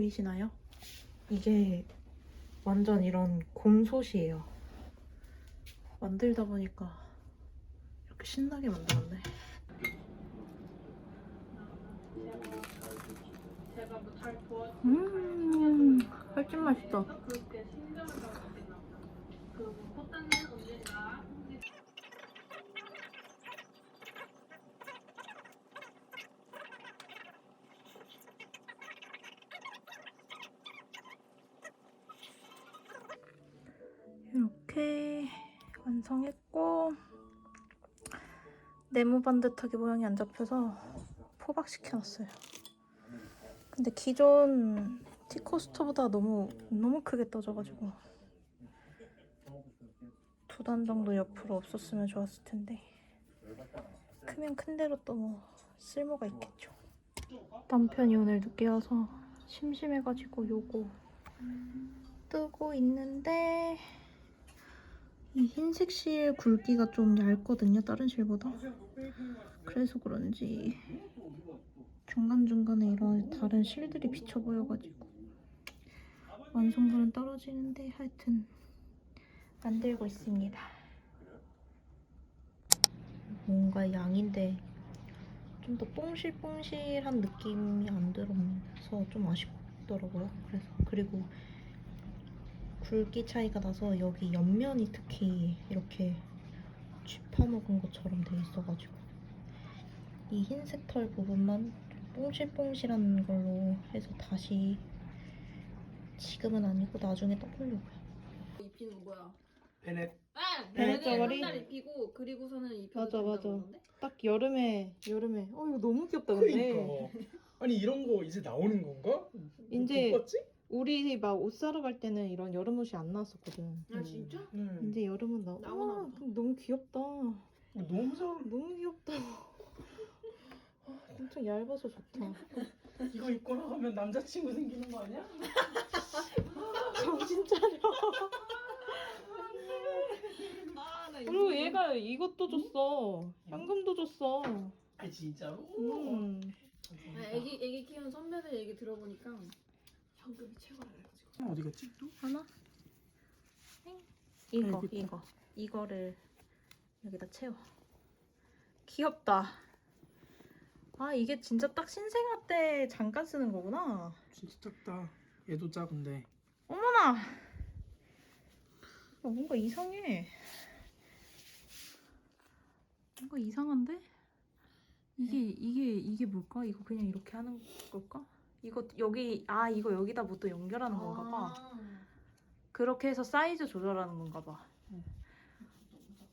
보이시나요? 이게 완전 이런 곰솥이에요. 만들다 보니까 이렇게 신나게 만들었네. 음, 훨씬 맛있다. 이렇게 완성했고 네모 반듯하게 모양이 안 잡혀서 포박시켜놨어요. 근데 기존 티코스터보다 너무 너무 크게 떠져가지고 두 단 정도 옆으로 없었으면 좋았을 텐데 크면 큰 대로 또 뭐 쓸모가 있겠죠. 남편이 오늘 늦게 와서 심심해가지고 요거 뜨고 있는데 이 흰색 실 굵기가 좀 얇거든요 다른 실보다. 그래서 그런지 중간중간에 이런 다른 실들이 비쳐 보여가지고 완성도는 떨어지는데 하여튼 만들고 있습니다. 뭔가 양인데 좀 더 뽕실뽕실한 느낌이 안 들어서 좀 아쉽더라고요. 그래서 그리고 굵기 차이가 나서 여기 옆면이 특히 이렇게 쥐파먹은 것처럼 돼 있어가지고 이 흰색 털 부분만 뽕실뽕실한 걸로 해서 다시 지금은 아니고 나중에 떠보려고요. 입히는 거 뭐야? 베넷 아, 베넷 저고리? 한달 입히고 그리고서는 입혀도 맞아, 맞아. 딱 여름에 여름에 어 이거 너무 귀엽다 그러니까 아니 이런 거 이제 나오는 건가? 이제- 못 봤지? 우리 막 옷 사러 갈 때는 이런 여름 옷이 안 나왔었거든. 아 진짜? 음. 이제 여름은 나. 나오나 와, 보다. 근데 너무 귀엽다. 너무 잘 너무 귀엽다. 아, 엄청 얇아서 좋다. 이거 입고 나가면 남자친구 생기는 거 아니야? 정신 차려. 아 나 그리고 얘가 이것도 줬어. 현금도 줬어. 아 진짜로? 음. 아, 애기 애기 키우는 선배들 얘기 들어보니까 현금이 최고라 그래가지고. 어디 갔지 또? 하나? 이거 알겠다. 이거 이거를 여기다 채워. 귀엽다. 아 이게 진짜 딱 신생아 때 잠깐 쓰는 거구나. 진짜 작다 얘도 작은데 어머나. 어, 뭔가 이상해. 뭔가 이상한데? 이게 이게 이게 뭘까? 이거 그냥 이렇게 하는 걸까? 이거 여기 아 이거 여기다 뭐 또 연결하는 건가 봐. 그렇게 해서 사이즈 조절하는 건가 봐.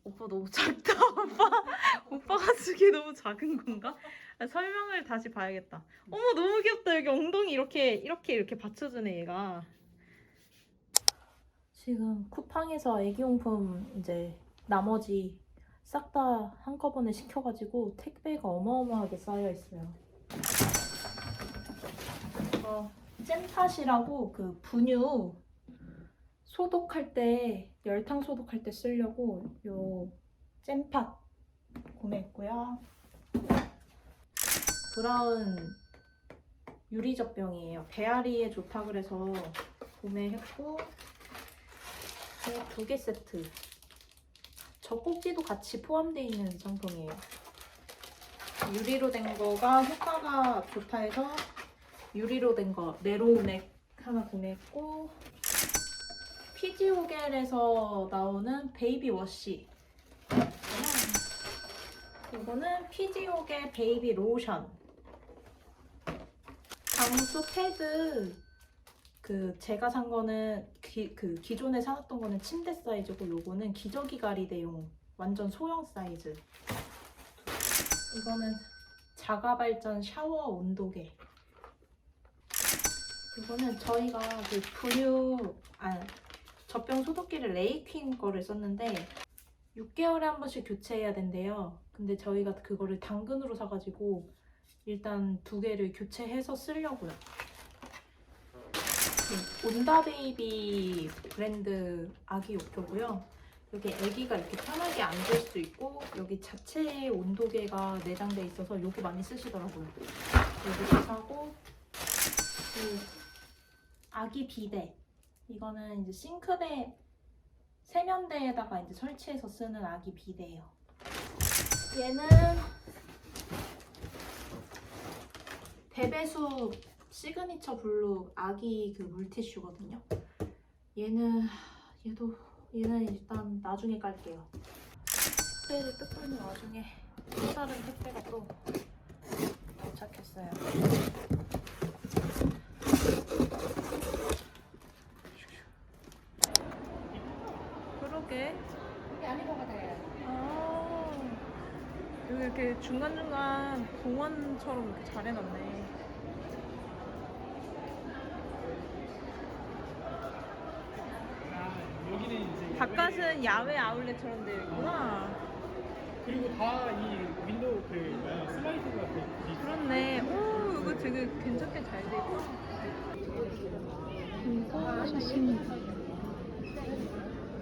오빠 너무 작다, 오빠. 오빠가 쓰기 너무 작은 건가? 아, 설명을 다시 봐야겠다. 어머 너무 귀엽다. 여기 엉덩이 이렇게 이렇게 이렇게 받쳐주네 얘가. 지금 쿠팡에서 애기용품 이제 나머지 싹 다 한꺼번에 시켜가지고 택배가 어마어마하게 쌓여 있어요. 어, 잼팟이라고 그 분유 소독할 때 열탕 소독할 때 쓰려고 요 잼팟 구매했고요. 브라운 유리젖병이에요. 배앓이에 좋다 그래서 구매했고 두 개 세트. 젖꼭지도 같이 포함되어 있는 상품이에요. 유리로 된 거가 효과가 좋다 해서 유리로 된 거 네로넥 하나 구매했고 피지오겔에서 나오는 베이비 워시. 이거는 피지오겔 베이비 로션. 방수 패드. 그 제가 산 거는 기, 그 기존에 사놨던 거는 침대 사이즈고 요거는 기저귀 가리대용 완전 소형 사이즈. 이거는 자가 발전 샤워 온도계 이거는 저희가 그 분유 아 젖병 소독기를 레이퀸 거를 썼는데 6개월에 한 번씩 교체해야 된대요. 근데 저희가 그거를 당근으로 사가지고 일단 두 개를 교체해서 쓰려고요. 그 온다베이비 브랜드 아기 욕조고요. 여기 아기가 이렇게 편하게 앉을 수 있고 여기 자체 온도계가 내장돼 있어서 여기 많이 쓰시더라고요. 여기도 사고 그 아기 비데. 이거는 이제 싱크대 세면대에다가 이제 설치해서 쓰는 아기 비데예요. 얘는 베베수 시그니처 블루 아기 그 물티슈거든요. 얘는 얘도 얘는 일단 나중에 깔게요. 택배를 뜯고 있는 와중에 또 다른 택배가 또 도착했어요. 그러게. 여기 안에 받아요. 아, 여기 이렇게 중간중간 공원처럼 이렇게 잘 해놨네. 아, 여기는 이제 바깥은 야외 아울렛처럼 되어 있구나. 그리고 다 이 윈도우 그 뭐야, 슬라이드가 돼. 있- 그렇네. 오, 이거 되게 괜찮게 잘돼 있고. 이거 좋습니다.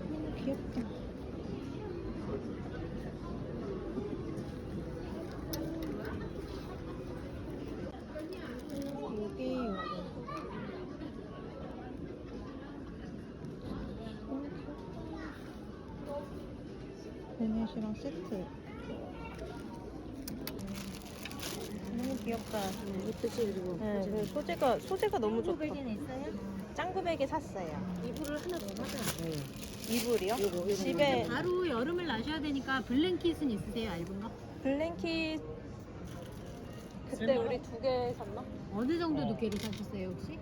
너무 귀엽다. 요게 요거. 베넷이랑 세트. 너무 귀엽다. 예쁘지 그리고. 네, 그 소재가 소재가 너무 좋다. 베개는 있어요? 짱구 베개 샀어요. 이불을 하나 더 사자. 이불이요? 요거, 요거, 집에 바로 여름을 나셔야 되니까 블랭킷은 있으세요 얇은 거? 블랭킷 그때? 우리 두 개 샀나? 어느 정도 어. 두께를 사셨어요 혹시?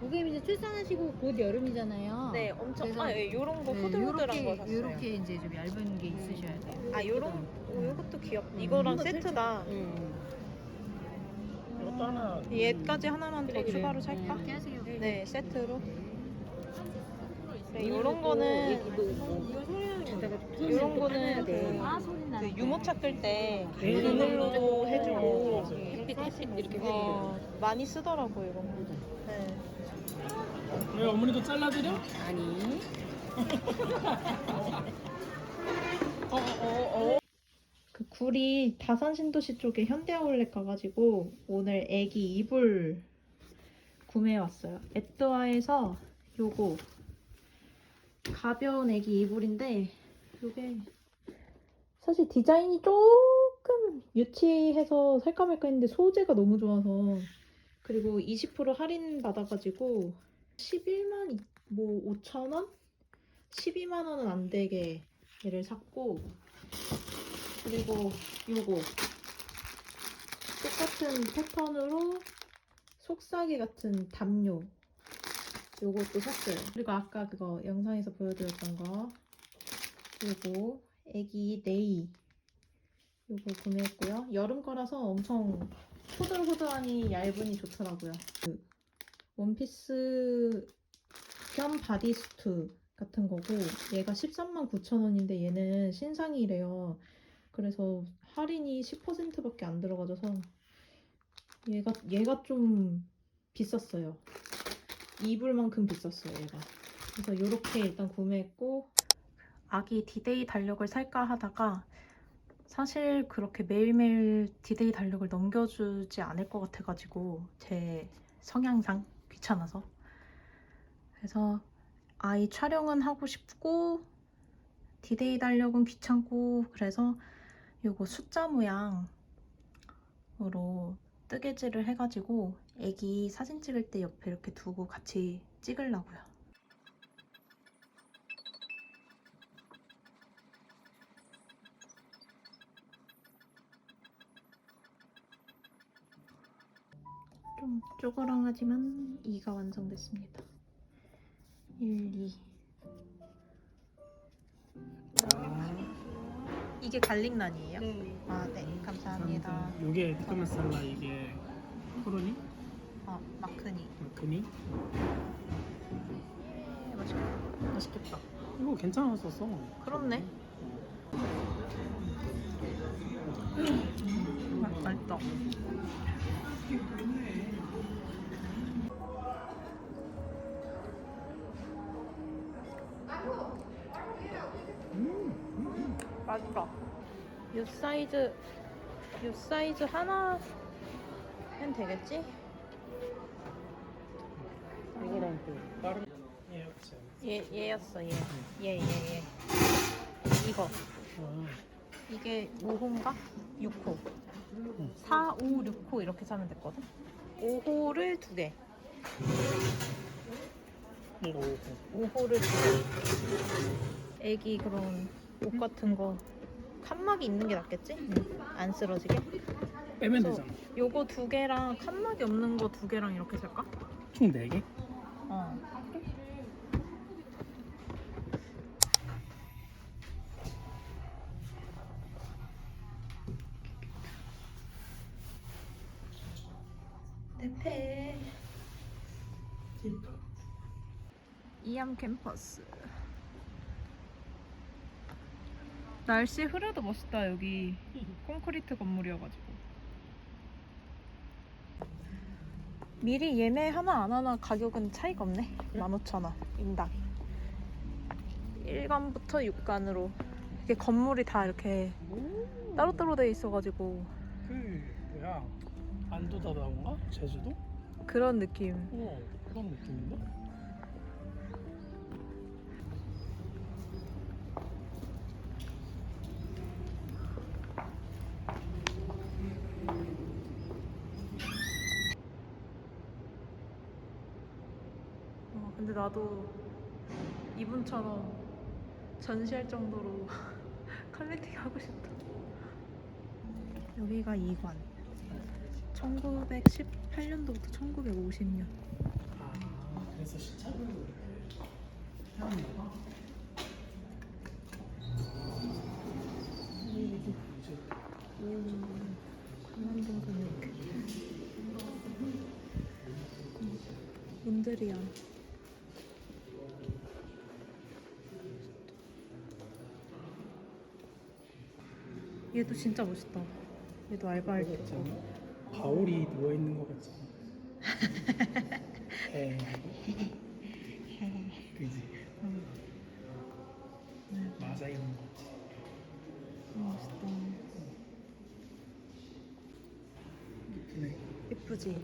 고객님 이제 출산하시고 곧 여름이잖아요. 네, 엄청 그래서 아, 예, 요런 거 네, 후들후들한 요렇게- 거 샀어요. 요렇게 이제 좀 얇은 게 있으셔야 돼요. 아, 요런 오, 요것도 귀엽다. 이거랑 이거 세트다. 이것도 하나. 얘까지 하나만 더 추가로 살까? 이렇게 하세요. 네, 세트로. 네, 요런 거는 요런 거는 그, 아 소리 나. 그 유모차 끌때 네. 그늘로도 해주고. 햇빛 햇빛 이렇게 어, 많이 쓰더라고 이런 거. 네. 왜 어머니도 잘라드려? 아니. 그 구리 다산 신도시 쪽에 현대 아울렛 가가지고 오늘 애기 이불 구매해 왔어요. 에뚜아에서 요거 가벼운 애기 이불인데 요게 사실 디자인이 조금 유치해서 살까 말까 했는데 소재가 너무 좋아서 그리고 20% 할인 받아가지고 11만 뭐 5천 원? 12만 원은 안 되게 얘를 샀고 그리고 요거. 똑같은 패턴으로 속삭이 같은 담요. 요것도 샀어요. 그리고 아까 그거 영상에서 보여드렸던 거. 요거 애기 네이. 요거 구매했고요. 여름 거라서 엄청 호들호들하니 얇으니 좋더라고요. 그 원피스 겸 바디수트 같은 거고 얘가 13만 9천 원인데 얘는 신상이래요 그래서 할인이 10%밖에 안 들어가져서 얘가 얘가 좀 비쌌어요. 이불만큼 비쌌어요, 얘가. 그래서 이렇게 일단 구매했고 아기 디데이 달력을 살까 하다가 사실 그렇게 매일매일 디데이 달력을 넘겨주지 않을 것 같아가지고 제 성향상 귀찮아서 그래서 아이 촬영은 하고 싶고 디데이 달력은 귀찮고 그래서 요거 숫자 모양으로 뜨개질을 해가지고 애기 사진 찍을 때 옆에 이렇게 두고 같이 찍으려고요. 쪼그랑하지만 2가 완성됐습니다. 1, 2 이게 갈릭란이에요? 네. 아, 네. 감사합니다. 이게 니크마살라 이게 코로니? 아, 마크니. 마크니? 네, 맛있겠다. 맛있겠다. 이거 괜찮았었어. 그렇네. 음, 맛있다. 맛있다. 이 사이즈, 이 사이즈 하나 면 되겠지? 아니면 또 다른 예였지 얘 얘였어 얘. 얘 얘 얘. 이거 아, 이게 5호인가? 6호. 4, 5, 6호 이렇게 사면 됐거든. 5호를 두 개. 이거 오고 5호를 두 개. 애기 그런 옷 같은 거 칸막이 있는 게 낫겠지? 안 쓰러지게. 빼면 그래서 되잖아 요거 두 개랑 칸막이 없는 거 두 개랑 이렇게 살까? 총 4개? 어. 이암 캠퍼스. 날씨 흐려도 멋있다 여기 콘크리트 건물이어가지고. 미리 예매 하나 안 하나 가격은 차이가 없네. 15,000원 인당. 1관부터 6관으로 이게 건물이 다 이렇게 따로따로 돼 있어가지고 그 뭐야 안도다다인가? 제주도? 그런 느낌. 어 그런 느낌인데? 근데 나도 이분처럼 전시할 정도로 컬렉팅 하고 싶다. 여기가 2관. 1918년도부터 1950년. 아 그래서 시차를 이렇게 하는 거야? 이제 관람동선 이렇게. 문드리안. 얘도 진짜 멋있다. 얘도 알바할 때. 바울이 누워 있는 거 같잖아 에 그지 응. 네, 맞아 있는 거 같지 멋있다. 이쁘네 예쁘지?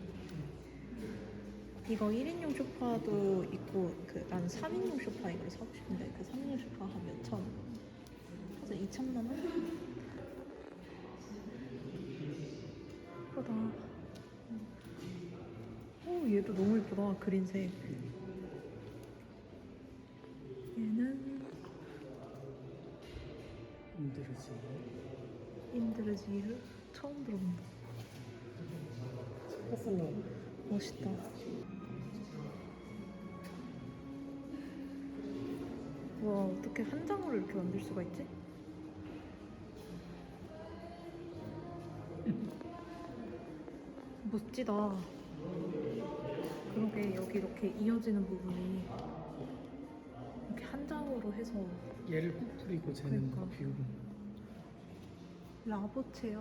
이거 1인용 소파도 있고 그 난 3인용 소파 이걸 사고 싶은데 그 3인용 소파 한 몇천 원? 그래서 2천만 원? 예쁘다. 오 얘도 너무 예쁘다 그린색. 얘는 힘들지 인드르지르 처음 들어본다. 스포츠는 멋있다. 와 어떻게 한 장으로 이렇게 만들 수가 있지? 멋지다. 그러게 여기 이렇게 이어지는 부분이 이렇게 한 장으로 해서 얘를 꾹 뿌리고 재는 거 그러니까. 비율은 라보체요.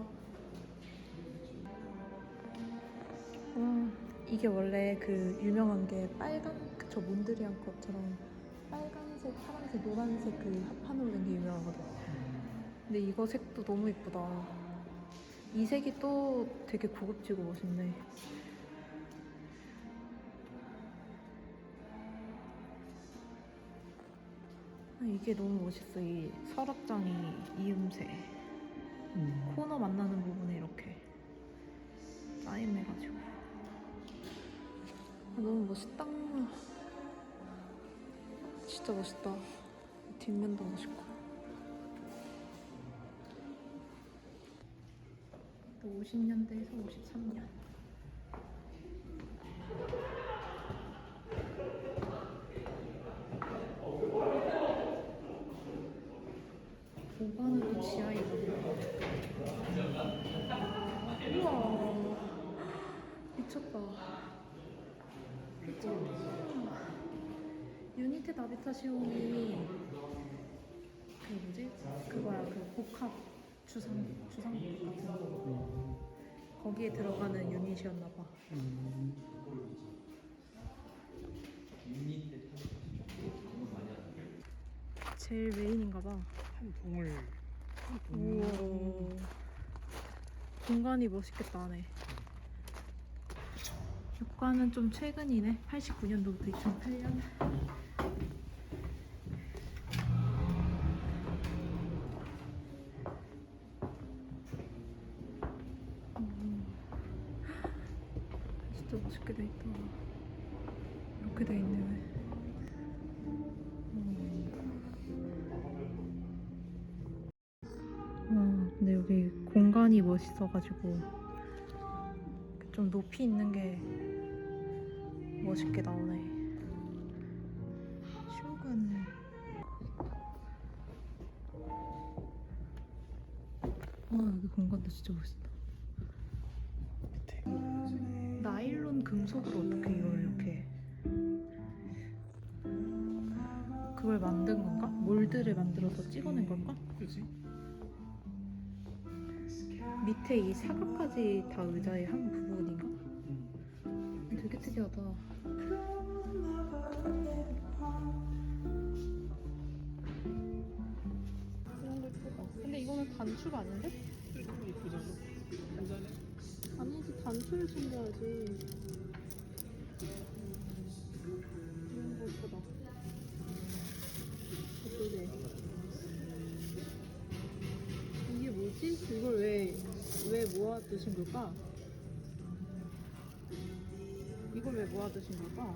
와 이게 원래 그 유명한 게 빨간 그저 몬드리안 것처럼 빨간색, 파란색, 노란색 그 합판으로 된 게 유명하거든. 근데 이거 색도 너무 이쁘다. 이 색이 또 되게 고급지고 멋있네. 아, 이게 너무 멋있어. 이 서랍장이 이음새. 음. 코너 만나는 부분에 이렇게 짜임해가지고 아, 너무 멋있다 진짜 멋있다 뒷면도 멋있고 50년대에서 53년. 보관은 또 지하에 있거든요 우와. 미쳤다. 그쵸? 유니트 나비타시온이 그 뭐지? 그거야. 그 복합 주상 주상복 같은 거 거기에 들어가는 유닛이었나 봐 음. 제일 메인인가 봐 한 동을 한 우와 동. 공간이 멋있겠다 안에 교과는 좀 최근이네. 89년도부터 2008년. 근데 여기 공간이 멋있어가지고 좀 높이 있는 게 멋있게 나오네. 쇼군. 와 여기 공간도 진짜 멋있다. 나일론 금속으로 어떻게 이걸 이렇게 그걸 만든 건가? 몰드를 만들어서 찍어낸 걸까? 그지? 밑에 이 사각까지 다 의자의 한 부분인가? 되게 특이하다. 이런 거 예쁘다. 근데 이거는 단추가 아닌데? 간단해. 아니지 단추를 챙겨야지. 걸까? 이걸 왜 모아두신 걸까?